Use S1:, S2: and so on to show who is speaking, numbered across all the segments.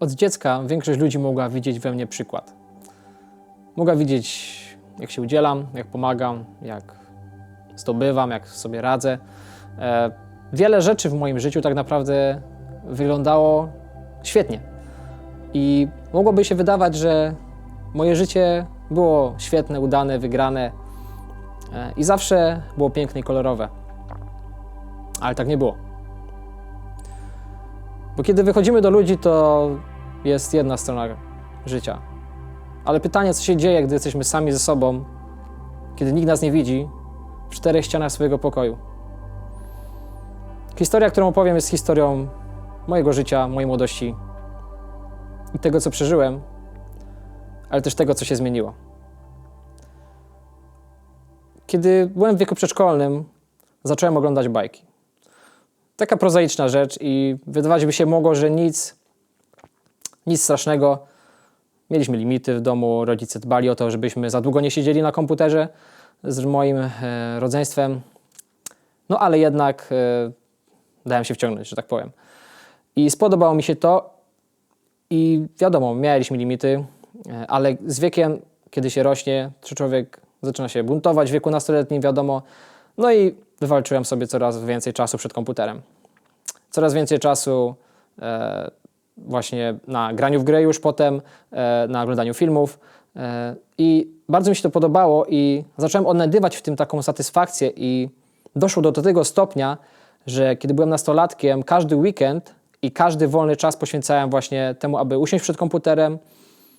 S1: Od dziecka większość ludzi mogła widzieć we mnie przykład. Mogła widzieć, jak się udzielam, jak pomagam, jak zdobywam, jak sobie radzę. E, wiele rzeczy w moim życiu tak naprawdę wyglądało świetnie. I mogłoby się wydawać, że moje życie było świetne, udane, wygrane e, i zawsze było piękne i kolorowe. Ale tak nie było. Bo kiedy wychodzimy do ludzi, to jest jedna strona życia. Ale pytanie, co się dzieje, gdy jesteśmy sami ze sobą, kiedy nikt nas nie widzi, w czterech ścianach swojego pokoju. Historia, którą opowiem, jest historią mojego życia, mojej młodości i tego, co przeżyłem, ale też tego, co się zmieniło. Kiedy byłem w wieku przedszkolnym, zacząłem oglądać bajki. Taka prozaiczna rzecz i wydawać by się mogło, że nic, nic strasznego. Mieliśmy limity w domu, rodzice dbali o to, żebyśmy za długo nie siedzieli na komputerze z moim e, rodzeństwem. No ale jednak e, dałem się wciągnąć, że tak powiem. I spodobało mi się to i wiadomo, mieliśmy limity, e, ale z wiekiem, kiedy się rośnie, to człowiek zaczyna się buntować w wieku nastoletnim, wiadomo. No i wywalczyłem sobie coraz więcej czasu przed komputerem. Coraz więcej czasu e, właśnie na graniu w gry już potem, e, na oglądaniu filmów. E, I bardzo mi się to podobało i zacząłem odnajdywać w tym taką satysfakcję i doszło do, do tego stopnia, że kiedy byłem nastolatkiem, każdy weekend i każdy wolny czas poświęcałem właśnie temu, aby usiąść przed komputerem,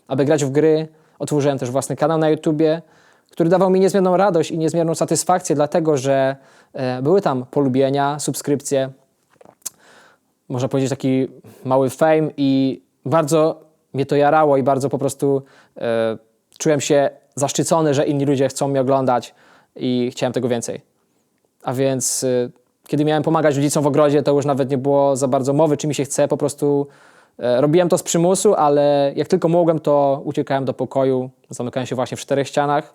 S1: aby grać w gry. Otworzyłem też własny kanał na YouTubie, który dawał mi niezmierną radość i niezmierną satysfakcję, dlatego że e, były tam polubienia, subskrypcje, można powiedzieć taki mały fame i bardzo mnie to jarało i bardzo po prostu e, czułem się zaszczycony, że inni ludzie chcą mnie oglądać i chciałem tego więcej. A więc e, kiedy miałem pomagać rodzicom w ogrodzie, to już nawet nie było za bardzo mowy, czy mi się chce, po prostu e, robiłem to z przymusu, ale jak tylko mogłem, to uciekałem do pokoju, zamykałem się właśnie w czterech ścianach.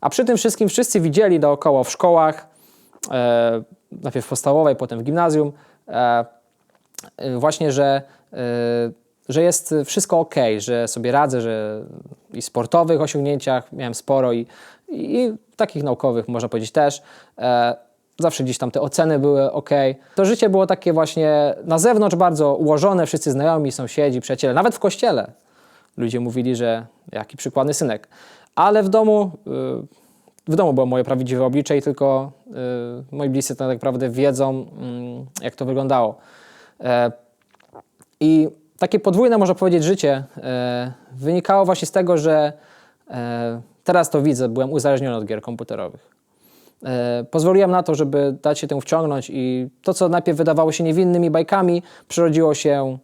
S1: A przy tym wszystkim wszyscy widzieli dookoła w szkołach, e, najpierw w podstawowej, potem w gimnazjum, właśnie, że, e, że jest wszystko ok, że sobie radzę, że i sportowych osiągnięciach miałem sporo i, i, i takich naukowych można powiedzieć też. E, zawsze gdzieś tam te oceny były ok. To życie było takie właśnie na zewnątrz bardzo ułożone, wszyscy znajomi, sąsiedzi, przyjaciele, nawet w kościele. Ludzie mówili, że jaki przykładny synek. Ale w domu, y, w domu było moje prawdziwe oblicze i tylko y, moi bliscy tak naprawdę wiedzą, mm, jak to wyglądało. E, I takie podwójne, można powiedzieć, życie e, wynikało właśnie z tego, że e, teraz to widzę, byłem uzależniony od gier komputerowych. E, Pozwoliłem na to, żeby dać się temu wciągnąć i to, co najpierw wydawało się niewinnymi bajkami, przerodziło się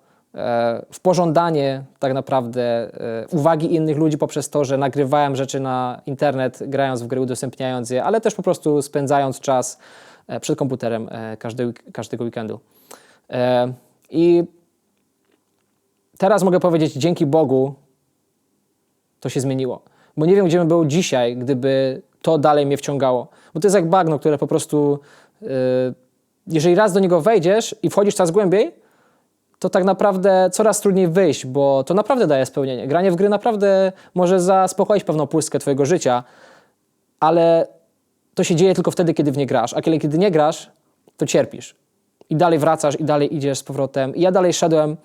S1: w pożądanie tak naprawdę e, uwagi innych ludzi poprzez to, że nagrywałem rzeczy na internet, grając w gry, udostępniając je, ale też po prostu spędzając czas e, przed komputerem e, każdego weekendu. E, I teraz mogę powiedzieć, dzięki Bogu to się zmieniło. Bo nie wiem, gdzie bym był dzisiaj, gdyby to dalej mnie wciągało. Bo to jest jak bagno, które po prostu, jeżeli raz do niego wejdziesz i wchodzisz coraz głębiej, to tak naprawdę coraz trudniej wyjść, bo to naprawdę daje spełnienie. Granie w gry naprawdę może zaspokoić pewną pustkę twojego życia, ale to się dzieje tylko wtedy, kiedy w nie grasz. A kiedy, kiedy nie grasz, to cierpisz. I dalej wracasz, i dalej idziesz z powrotem. I ja dalej szedłem,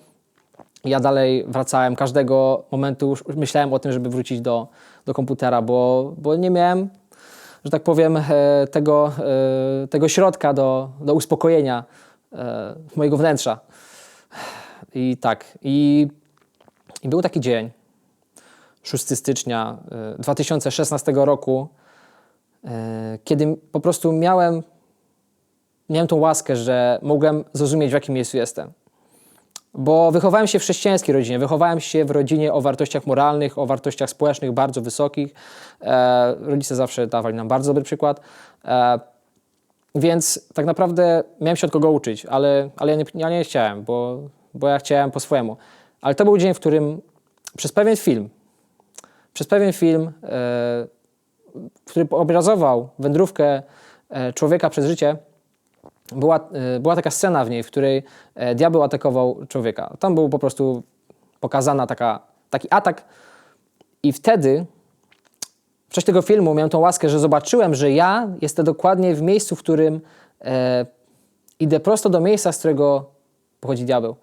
S1: ja dalej wracałem. Każdego momentu myślałem o tym, żeby wrócić do, do komputera, bo, bo nie miałem, że tak powiem, e, tego, e, tego środka do, do uspokojenia e, mojego wnętrza. I tak. I, I był taki dzień, 6 stycznia e, 2016 roku, e, kiedy po prostu miałem, miałem tą łaskę, że mogłem zrozumieć, w jakim miejscu jestem. Bo wychowałem się w chrześcijańskiej rodzinie, wychowałem się w rodzinie o wartościach moralnych, o wartościach społecznych bardzo wysokich. E, rodzice zawsze dawali nam bardzo dobry przykład. Więc tak naprawdę miałem się od kogo uczyć, ale, ale ja, nie, ja nie chciałem, bo, bo ja chciałem po swojemu. Ale to był dzień, w którym przez pewien film, przez pewien film, e, który obrazował wędrówkę e, człowieka przez życie, była, e, była taka scena w niej, w której e, diabeł atakował człowieka. Tam był po prostu pokazana taka, taki atak. I wtedy, w czasie tego filmu, miałem tą łaskę, że zobaczyłem, że ja jestem dokładnie w miejscu, w którym e, idę prosto do miejsca, z którego pochodzi diabeł,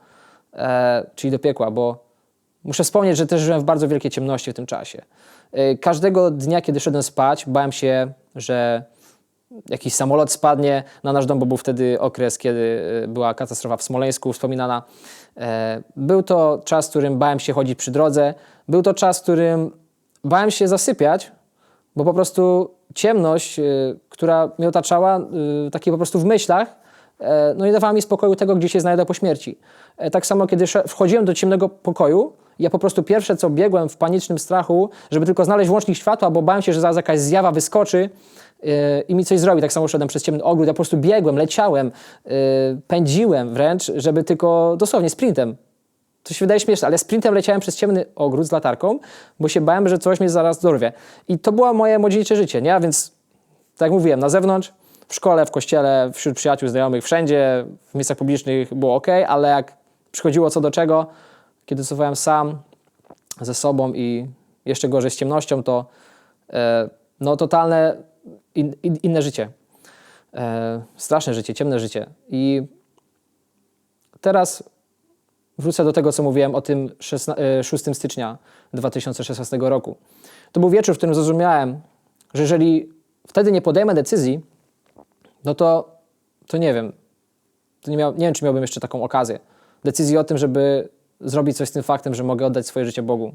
S1: e, czyli do piekła, bo muszę wspomnieć, że też żyłem w bardzo wielkiej ciemności w tym czasie. E, każdego dnia, kiedy szedłem spać, bałem się, że jakiś samolot spadnie na nasz dom, bo był wtedy okres, kiedy e, była katastrofa w Smoleńsku wspominana. E, Był to czas, w którym bałem się chodzić przy drodze. Był to czas, w którym bałem się zasypiać, bo po prostu ciemność, e, która mnie otaczała, e, takie po prostu w myślach, e, no nie dawała mi spokoju tego, gdzie się znajdę po śmierci. E, Tak samo, kiedy wchodziłem do ciemnego pokoju, ja po prostu pierwsze co biegłem w panicznym strachu, żeby tylko znaleźć włącznik światła, bo bałem się, że zaraz jakaś zjawa wyskoczy i mi coś zrobi. Tak samo szedłem przez ciemny ogród, ja po prostu biegłem, leciałem, pędziłem wręcz, żeby tylko dosłownie sprintem. To się wydaje śmieszne, ale sprintem leciałem przez ciemny ogród z latarką, bo się bałem, że coś mnie zaraz dorwie. I to było moje młodzieńcze życie, nie? A więc, tak jak mówiłem, na zewnątrz, w szkole, w kościele, wśród przyjaciół, znajomych, wszędzie, w miejscach publicznych było ok, ale jak przychodziło co do czego, kiedy zostawałem sam ze sobą i jeszcze gorzej z ciemnością, to e, no totalne in, in, inne życie. E, straszne życie, ciemne życie. I teraz wrócę do tego, co mówiłem o tym 16, e, 6 stycznia 2016 roku. To był wieczór, w którym zrozumiałem, że jeżeli wtedy nie podejmę decyzji, no to, to nie wiem. To nie, miał, nie wiem, czy miałbym jeszcze taką okazję. Decyzji o tym, żeby zrobić coś z tym faktem, że mogę oddać swoje życie Bogu.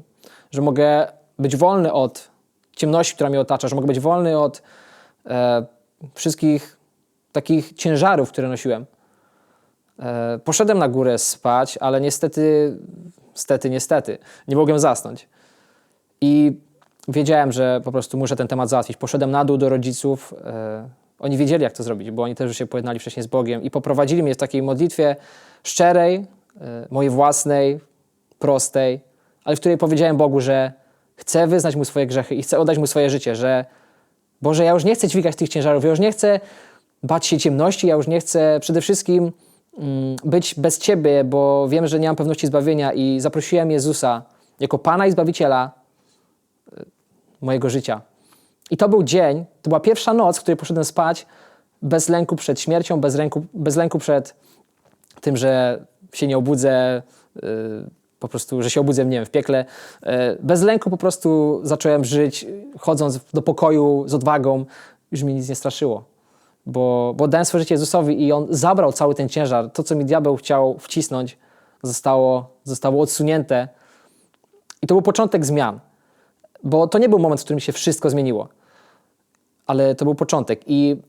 S1: Że mogę być wolny od ciemności, która mnie otacza, że mogę być wolny od e, wszystkich takich ciężarów, które nosiłem. E, poszedłem na górę spać, ale niestety, niestety, niestety, nie mogłem zasnąć. I wiedziałem, że po prostu muszę ten temat załatwić. Poszedłem na dół do rodziców. E, oni wiedzieli, jak to zrobić, bo oni też już się pojednali wcześniej z Bogiem i poprowadzili mnie w takiej modlitwie szczerej, e, mojej własnej, prostej, ale w której powiedziałem Bogu, że chcę wyznać Mu swoje grzechy i chcę oddać Mu swoje życie, że Boże, ja już nie chcę dźwigać tych ciężarów, ja już nie chcę bać się ciemności, ja już nie chcę przede wszystkim być bez Ciebie, bo wiem, że nie mam pewności zbawienia i zaprosiłem Jezusa jako Pana i Zbawiciela y, mojego życia. I to był dzień, to była pierwsza noc, w której poszedłem spać bez lęku przed śmiercią, bez lęku, bez lęku przed tym, że się nie obudzę, y, po prostu, że się obudzę, nie wiem, w piekle. Y, Bez lęku po prostu zacząłem żyć, chodząc do pokoju z odwagą. Już mi nic nie straszyło, bo, bo dałem swoje życie Jezusowi i On zabrał cały ten ciężar. To, co mi diabeł chciał wcisnąć, zostało, zostało odsunięte. I to był początek zmian, bo to nie był moment, w którym się wszystko zmieniło, ale to był początek. I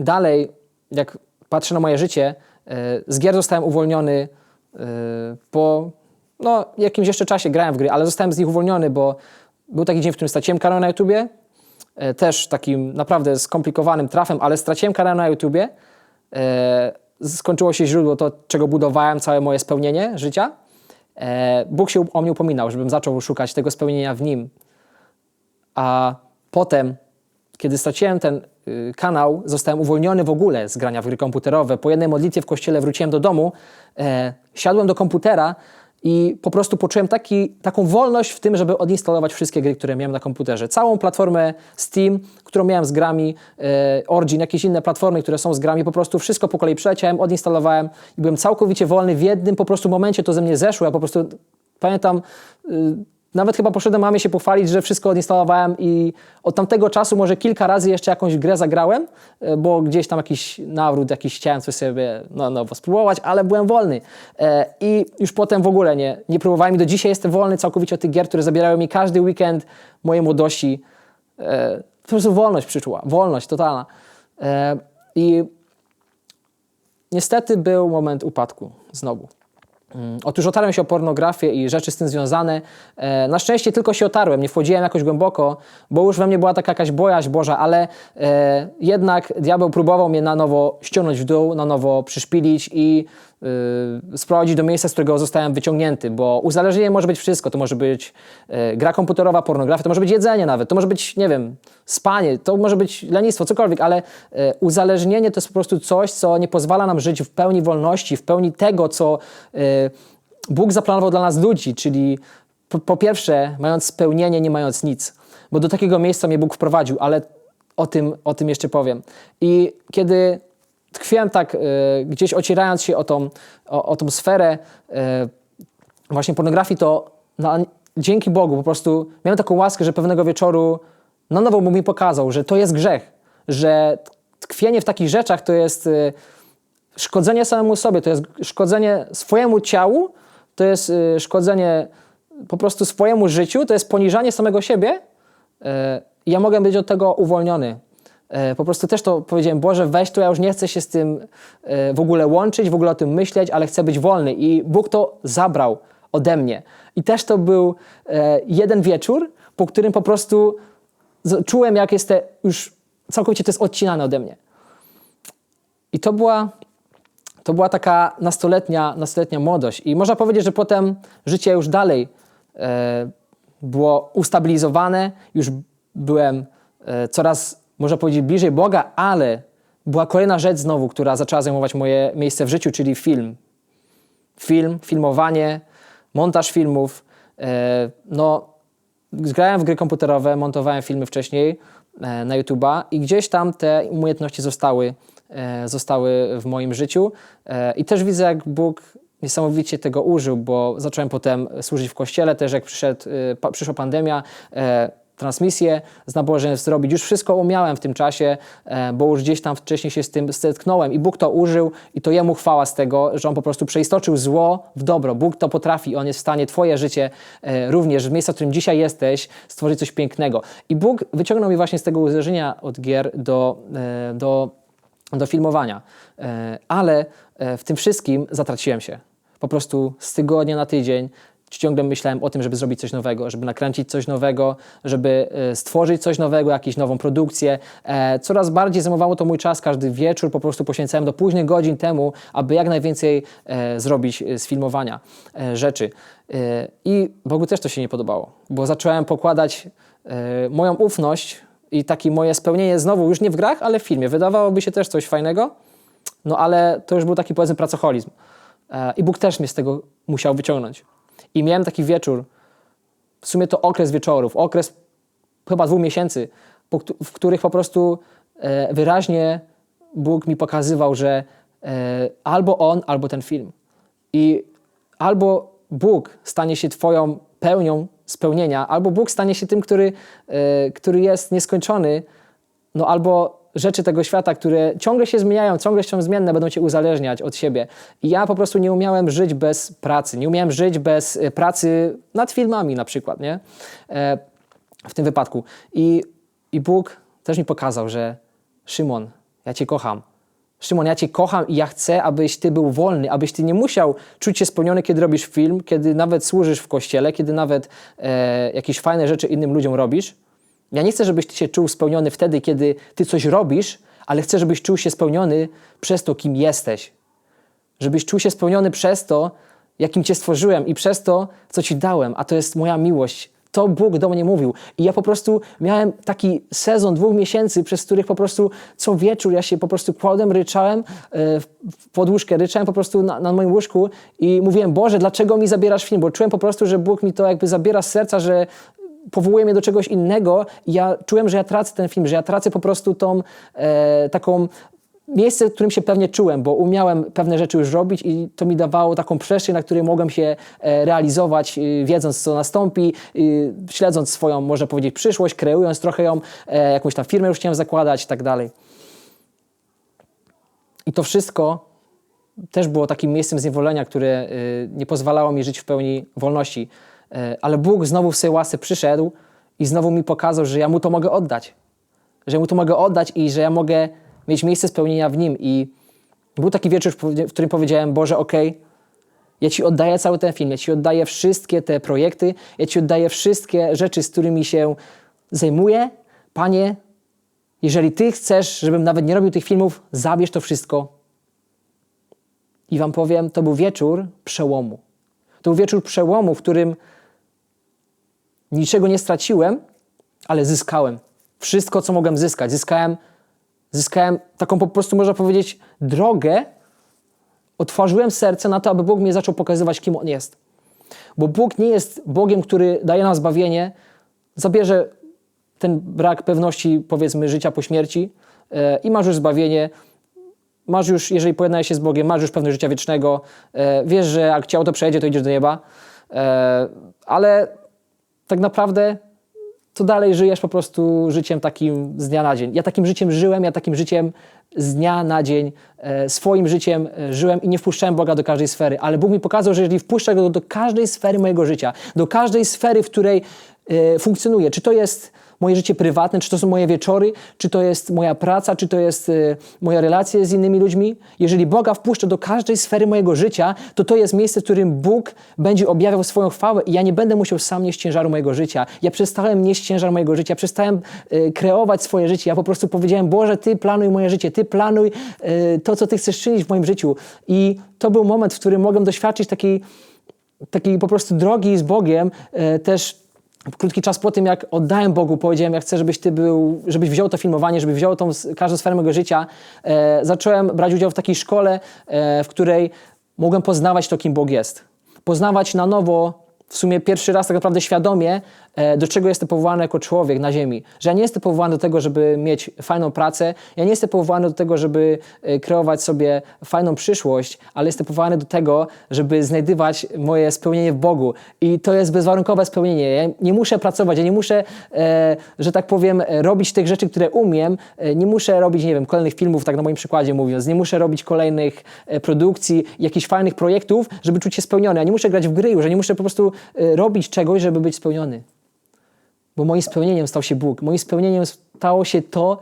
S1: dalej, jak patrzę na moje życie, e, z gier zostałem uwolniony e, po no, jakimś jeszcze czasie, grałem w gry, ale zostałem z nich uwolniony, bo był taki dzień, w którym straciłem kanał na YouTubie, też takim naprawdę skomplikowanym trafem, ale straciłem kanał na YouTubie, e, skończyło się źródło to, czego budowałem, całe moje spełnienie życia. E, Bóg się o mnie upominał, żebym zaczął szukać tego spełnienia w Nim. A potem, kiedy straciłem ten y, kanał, zostałem uwolniony w ogóle z grania w gry komputerowe. Po jednej modlitwie w kościele wróciłem do domu, e, siadłem do komputera i po prostu poczułem taki, taką wolność w tym, żeby odinstalować wszystkie gry, które miałem na komputerze. Całą platformę Steam, którą miałem z grami, e, Origin, jakieś inne platformy, które są z grami, po prostu wszystko po kolei przeleciałem, odinstalowałem i byłem całkowicie wolny. W jednym po prostu momencie to ze mnie zeszło. Ja po prostu pamiętam, y, nawet chyba poszedłem mamie się pochwalić, że wszystko odinstalowałem i od tamtego czasu może kilka razy jeszcze jakąś grę zagrałem, e, bo gdzieś tam jakiś nawrót, jakiś chciałem coś sobie no, nowo spróbować, ale byłem wolny. E, I już potem w ogóle nie, nie próbowałem i do dzisiaj jestem wolny całkowicie od tych gier, które zabierały mi każdy weekend mojej młodości. E, Po prostu wolność przyczuła, wolność totalna. I niestety był moment upadku znowu. Mm, Otóż otarłem się o pornografię i rzeczy z tym związane. E, na szczęście tylko się otarłem, nie wchodziłem jakoś głęboko, bo już we mnie była taka jakaś bojaźń Boża, ale e, jednak diabeł próbował mnie na nowo ściągnąć w dół, na nowo przyszpilić i y, sprowadzić do miejsca, z którego zostałem wyciągnięty, bo uzależnienie może być wszystko. To może być e, gra komputerowa, pornografia, to może być jedzenie nawet, to może być, nie wiem, spanie, to może być lenistwo, cokolwiek, ale e, uzależnienie to jest po prostu coś, co nie pozwala nam żyć w pełni wolności, w pełni tego, co e, Bóg zaplanował dla nas ludzi, czyli po, po pierwsze, mając spełnienie, nie mając nic. Bo do takiego miejsca mnie Bóg wprowadził, ale o tym, o tym jeszcze powiem. I kiedy tkwiłem tak, y, gdzieś ocierając się o tą, o, o tą sferę y, właśnie pornografii, to na, dzięki Bogu po prostu miałem taką łaskę, że pewnego wieczoru na nowo Bóg mi pokazał, że to jest grzech, że tkwienie w takich rzeczach to jest y, szkodzenie samemu sobie, to jest szkodzenie swojemu ciału, to jest y, szkodzenie po prostu swojemu życiu, to jest poniżanie samego siebie. I ja mogę być od tego uwolniony. E, Po prostu też to powiedziałem, Boże, weź to, ja już nie chcę się z tym w ogóle łączyć, w ogóle o tym myśleć, ale chcę być wolny. I Bóg to zabrał ode mnie. I też to był jeden wieczór, po którym po prostu czułem, jak jest te, już całkowicie to jest odcinane ode mnie. I to była, to była taka nastoletnia, nastoletnia młodość. I można powiedzieć, że potem życie już dalej e, było ustabilizowane, już byłem e, coraz, można powiedzieć, bliżej Boga, ale była kolejna rzecz znowu, która zaczęła zajmować moje miejsce w życiu, czyli film. Film, filmowanie, montaż filmów. E, no, grałem w gry komputerowe, montowałem filmy wcześniej e, na YouTube'a i gdzieś tam te umiejętności zostały, zostały w moim życiu. E, I też widzę, jak Bóg niesamowicie tego użył, bo zacząłem potem służyć w kościele, też jak przyszedł, e, przyszła pandemia, e, transmisję z nabożeństw zrobić. Już wszystko umiałem w tym czasie, e, bo już gdzieś tam wcześniej się z tym zetknąłem i Bóg to użył i to Jemu chwała z tego, że On po prostu przeistoczył zło w dobro. Bóg to potrafi, On jest w stanie Twoje życie e, również, w miejscu, w którym dzisiaj jesteś, stworzyć coś pięknego. I Bóg wyciągnął mnie właśnie z tego uzależnienia od gier do, e, do, do filmowania. E, Ale e, w tym wszystkim zatraciłem się. Po prostu z tygodnia na tydzień ciągle myślałem o tym, żeby zrobić coś nowego, żeby nakręcić coś nowego, żeby e, stworzyć coś nowego, jakąś nową produkcję. Coraz bardziej zajmowało to mój czas, każdy wieczór po prostu poświęcałem do późnych godzin temu, aby jak najwięcej zrobić z filmowania rzeczy. I Bogu też to się nie podobało, bo zacząłem pokładać moją ufność i takie moje spełnienie znowu już nie w grach, ale w filmie. Wydawałoby się też coś fajnego, no ale to już był taki powiedzmy pracoholizm. E, I Bóg też mnie z tego musiał wyciągnąć. I miałem taki wieczór, w sumie to okres wieczorów, okres chyba dwóch miesięcy, w których po prostu e, wyraźnie Bóg mi pokazywał, że e, albo on, albo ten film. I albo Bóg stanie się Twoją pełnią spełnienia, albo Bóg stanie się tym, który, e, który jest nieskończony, no albo rzeczy tego świata, które ciągle się zmieniają, ciągle są zmienne, będą cię uzależniać od siebie. I ja po prostu nie umiałem żyć bez pracy, nie umiałem żyć bez e, pracy nad filmami na przykład, nie? E, w tym wypadku. I, I Bóg też mi pokazał, że Szymon, ja cię kocham. Szymon, ja cię kocham i ja chcę, abyś ty był wolny, abyś ty nie musiał czuć się spełniony, kiedy robisz film, kiedy nawet służysz w kościele, kiedy nawet e, jakieś fajne rzeczy innym ludziom robisz. Ja nie chcę, żebyś ty się czuł spełniony wtedy, kiedy ty coś robisz, ale chcę, żebyś czuł się spełniony przez to, kim jesteś. Żebyś czuł się spełniony przez to, jakim cię stworzyłem i przez to, co ci dałem, a to jest moja miłość. To Bóg do mnie mówił. I ja po prostu miałem taki sezon dwóch miesięcy, przez których po prostu co wieczór ja się po prostu kładłem, ryczałem, e, w podłóżkę, ryczałem po prostu na, na moim łóżku i mówiłem, Boże, dlaczego mi zabierasz film? Bo czułem po prostu, że Bóg mi to jakby zabiera z serca, że powołuje mnie do czegoś innego ja czułem, że ja tracę ten film, że ja tracę po prostu tą e, taką miejsce, w którym się pewnie czułem, bo umiałem pewne rzeczy już robić i to mi dawało taką przestrzeń, na której mogłem się e, realizować, e, wiedząc co nastąpi, e, śledząc swoją, można powiedzieć, przyszłość, kreując trochę ją, e, jakąś tam firmę już chciałem zakładać i tak dalej. I to wszystko też było takim miejscem zniewolenia, które y, nie pozwalało mi żyć w pełni wolności. E, Ale Bóg znowu w swojej łasce przyszedł i znowu mi pokazał, że ja Mu to mogę oddać. Że Mu to mogę oddać i że ja mogę mieć miejsce spełnienia w Nim. I był taki wieczór, w którym powiedziałem, Boże, okej, ja Ci oddaję cały ten film, ja Ci oddaję wszystkie te projekty, ja Ci oddaję wszystkie rzeczy, z którymi się zajmuję. Panie, jeżeli Ty chcesz, żebym nawet nie robił tych filmów, zabierz to wszystko i wam powiem, to był wieczór przełomu. To był wieczór przełomu, w którym niczego nie straciłem, ale zyskałem. Wszystko, co mogłem zyskać. Zyskałem, zyskałem taką po prostu, można powiedzieć, drogę. Otworzyłem serce na to, aby Bóg mnie zaczął pokazywać, kim On jest. Bo Bóg nie jest Bogiem, który daje nam zbawienie, zabierze ten brak pewności, powiedzmy, życia po śmierci e, i masz już zbawienie, masz już, jeżeli pojednałeś się z Bogiem, masz już pewność życia wiecznego, e, wiesz, że jak ciało to przejdzie, to idziesz do nieba, e, ale tak naprawdę to dalej żyjesz po prostu życiem takim z dnia na dzień. Ja takim życiem żyłem, ja takim życiem z dnia na dzień, e, swoim życiem e, żyłem i nie wpuszczałem Boga do każdej sfery, ale Bóg mi pokazał, że jeżeli wpuszczę Go do każdej sfery mojego życia, do każdej sfery, w której e, funkcjonuję, czy to jest moje życie prywatne, czy to są moje wieczory, czy to jest moja praca, czy to jest e, moja relacja z innymi ludźmi. Jeżeli Boga wpuszczę do każdej sfery mojego życia, to to jest miejsce, w którym Bóg będzie objawiał swoją chwałę i ja nie będę musiał sam nieść ciężaru mojego życia. Ja przestałem nieść ciężar mojego życia, przestałem e, kreować swoje życie. Ja po prostu powiedziałem, Boże, Ty planuj moje życie, Ty planuj e, to, co Ty chcesz czynić w moim życiu. I to był moment, w którym mogłem doświadczyć takiej, takiej po prostu drogi z Bogiem, też krótki czas po tym, jak oddałem Bogu, powiedziałem, ja chcę, żebyś ty był, żebyś wziął to filmowanie, żebyś wziął tą każdą sferę mojego życia. E, zacząłem brać udział w takiej szkole, e, w której mogłem poznawać to, kim Bóg jest. Poznawać na nowo, w sumie pierwszy raz tak naprawdę świadomie, e, do czego jestem powołany jako człowiek na ziemi. Że ja nie jestem powołany do tego, żeby mieć fajną pracę, ja nie jestem powołany do tego, żeby e, kreować sobie fajną przyszłość, ale jestem powołany do tego, żeby znajdywać moje spełnienie w Bogu. I to jest bezwarunkowe spełnienie. Ja nie muszę pracować, ja nie muszę, e, że tak powiem, robić tych rzeczy, które umiem. Nie muszę robić, nie wiem, kolejnych filmów, tak na moim przykładzie mówiąc. Nie muszę robić kolejnych produkcji, jakichś fajnych projektów, żeby czuć się spełniony. Ja nie muszę grać w gry już, ja nie muszę po prostu robić czegoś, żeby być spełniony. Bo moim spełnieniem stał się Bóg. Moim spełnieniem stało się to,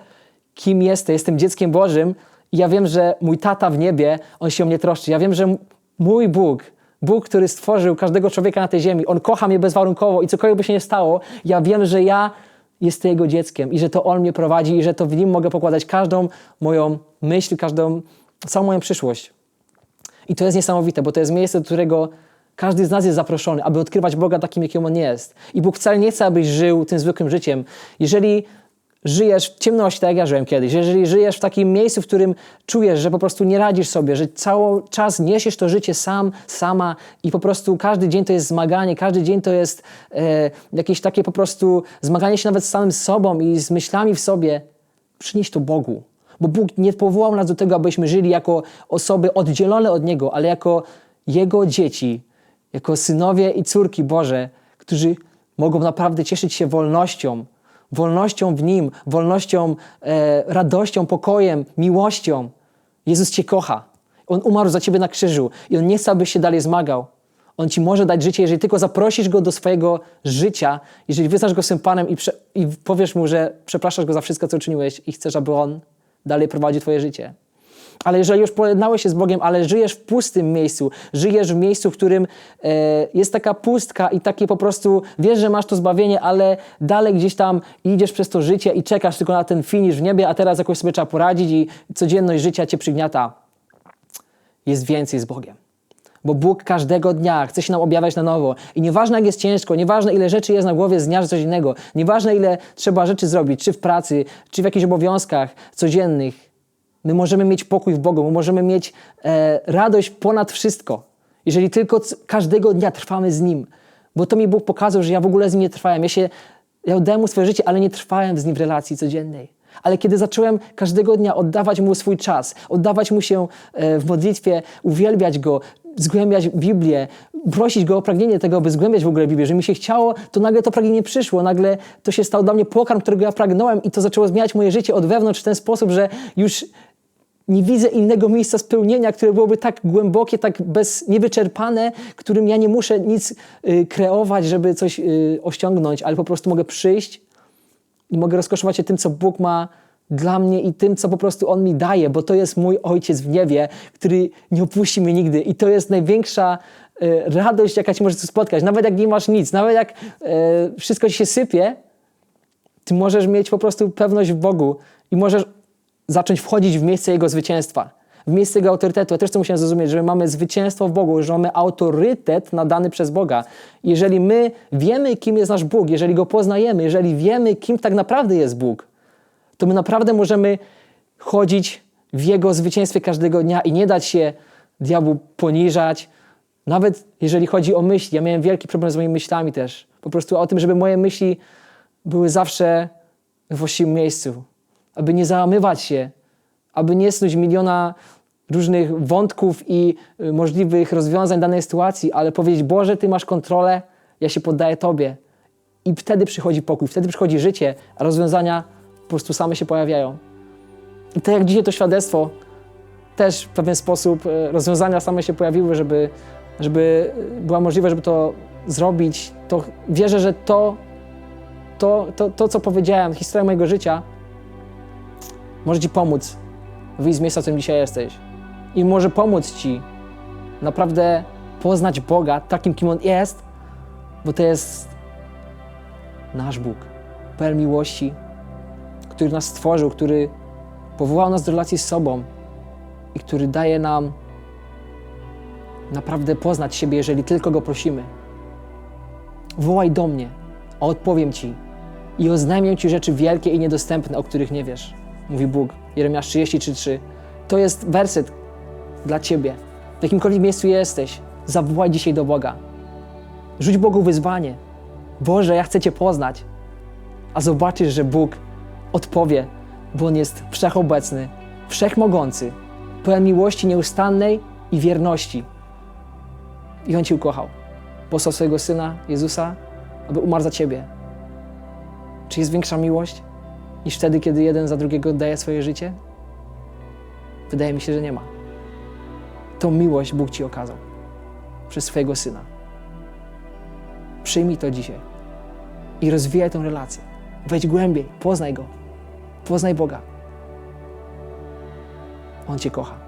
S1: kim jestem. Jestem dzieckiem Bożym i ja wiem, że mój tata w niebie, on się o mnie troszczy. Ja wiem, że mój Bóg, Bóg, który stworzył każdego człowieka na tej ziemi, on kocha mnie bezwarunkowo i cokolwiek by się nie stało, ja wiem, że ja jestem jego dzieckiem i że to on mnie prowadzi i że to w nim mogę pokładać każdą moją myśl, każdą, całą moją przyszłość. I to jest niesamowite, bo to jest miejsce, do którego każdy z nas jest zaproszony, aby odkrywać Boga takim, jakim On jest. I Bóg wcale nie chce, abyś żył tym zwykłym życiem. Jeżeli żyjesz w ciemności, tak jak ja żyłem kiedyś, jeżeli żyjesz w takim miejscu, w którym czujesz, że po prostu nie radzisz sobie, że cały czas niesiesz to życie sam, sama i po prostu każdy dzień to jest zmaganie, każdy dzień to jest e, jakieś takie po prostu zmaganie się nawet z samym sobą i z myślami w sobie, przynieś to Bogu. Bo Bóg nie powołał nas do tego, abyśmy żyli jako osoby oddzielone od Niego, ale jako Jego dzieci, jako synowie i córki Boże, którzy mogą naprawdę cieszyć się wolnością, wolnością w Nim, wolnością, e, radością, pokojem, miłością. Jezus Cię kocha. On umarł za Ciebie na krzyżu i On nie chce, abyś się dalej zmagał. On Ci może dać życie, jeżeli tylko zaprosisz Go do swojego życia, jeżeli wyznasz Go swym Panem i, i powiesz Mu, że przepraszasz Go za wszystko, co uczyniłeś i chcesz, aby On dalej prowadził Twoje życie. Ale jeżeli już pojednałeś się z Bogiem, ale żyjesz w pustym miejscu, żyjesz w miejscu, w którym e, jest taka pustka i takie po prostu wiesz, że masz to zbawienie, ale dalej gdzieś tam idziesz przez to życie i czekasz tylko na ten finisz w niebie, a teraz jakoś sobie trzeba poradzić i codzienność życia cię przygniata. Jest więcej z Bogiem. Bo Bóg każdego dnia chce się nam objawiać na nowo. I nieważne jak jest ciężko, nieważne ile rzeczy jest na głowie z dnia, że coś innego, nieważne ile trzeba rzeczy zrobić, czy w pracy, czy w jakichś obowiązkach codziennych, my możemy mieć pokój w Bogu, my możemy mieć e, radość ponad wszystko, jeżeli tylko każdego dnia trwamy z Nim. Bo to mi Bóg pokazał, że ja w ogóle z Nim nie trwałem. Ja się, ja oddałem Mu swoje życie, ale nie trwałem z Nim w relacji codziennej. Ale kiedy zacząłem każdego dnia oddawać Mu swój czas, oddawać Mu się e, w modlitwie, uwielbiać Go, zgłębiać Biblię, prosić Go o pragnienie tego, by zgłębiać w ogóle Biblię, że mi się chciało, to nagle to pragnienie przyszło, nagle to się stał dla mnie pokarm, którego ja pragnąłem i to zaczęło zmieniać moje życie od wewnątrz w ten sposób, że już nie widzę innego miejsca spełnienia, które byłoby tak głębokie, tak bez, niewyczerpane, którym ja nie muszę nic y, kreować, żeby coś y, osiągnąć, ale po prostu mogę przyjść i mogę rozkoszować się tym, co Bóg ma dla mnie i tym, co po prostu On mi daje, bo to jest mój Ojciec w niebie, który nie opuści mnie nigdy. I to jest największa y, radość, jaka Ci może spotkać. Nawet jak nie masz nic, nawet jak y, wszystko Ci się sypie, Ty możesz mieć po prostu pewność w Bogu i możesz zacząć wchodzić w miejsce Jego zwycięstwa, w miejsce Jego autorytetu. Ja też to musiałem zrozumieć, że my mamy zwycięstwo w Bogu, że mamy autorytet nadany przez Boga. Jeżeli my wiemy, kim jest nasz Bóg, jeżeli Go poznajemy, jeżeli wiemy, kim tak naprawdę jest Bóg, to my naprawdę możemy chodzić w Jego zwycięstwie każdego dnia i nie dać się diabłu poniżać. Nawet jeżeli chodzi o myśli, ja miałem wielki problem z moimi myślami też. Po prostu o tym, żeby moje myśli były zawsze w właściwym miejscu. Aby nie załamywać się, aby nie snuć miliona różnych wątków i y, możliwych rozwiązań danej sytuacji, ale powiedzieć: Boże, Ty masz kontrolę, ja się poddaję Tobie. I wtedy przychodzi pokój, wtedy przychodzi życie, a rozwiązania po prostu same się pojawiają. I tak jak dzisiaj to świadectwo, też w pewien sposób e, rozwiązania same się pojawiły, żeby, żeby e, była możliwe, żeby to zrobić, to wierzę, że to, to, to, to co powiedziałem, historia mojego życia, może Ci pomóc wyjść z miejsca, w którym dzisiaj jesteś. I może pomóc Ci naprawdę poznać Boga takim, kim On jest, bo to jest nasz Bóg, pełen miłości, który nas stworzył, który powołał nas do relacji z sobą i który daje nam naprawdę poznać siebie, jeżeli tylko Go prosimy. Wołaj do mnie, a odpowiem Ci i oznajmię Ci rzeczy wielkie i niedostępne, o których nie wiesz, mówi Bóg. Jeremiasz 33:3. To jest werset dla Ciebie. W jakimkolwiek miejscu jesteś, zawołaj dzisiaj do Boga. Rzuć Bogu wyzwanie. Boże, ja chcę Cię poznać. A zobaczysz, że Bóg odpowie, bo On jest wszechobecny, wszechmogący, pełen miłości nieustannej i wierności. I On Cię ukochał. Posłał swojego Syna, Jezusa, aby umarł za Ciebie. Czy jest większa miłość niż wtedy, kiedy jeden za drugiego daje swoje życie? Wydaje mi się, że nie ma. Tą miłość Bóg Ci okazał przez swojego Syna. Przyjmij to dzisiaj i rozwijaj tę relację. Wejdź głębiej, poznaj Go, poznaj Boga. On Cię kocha.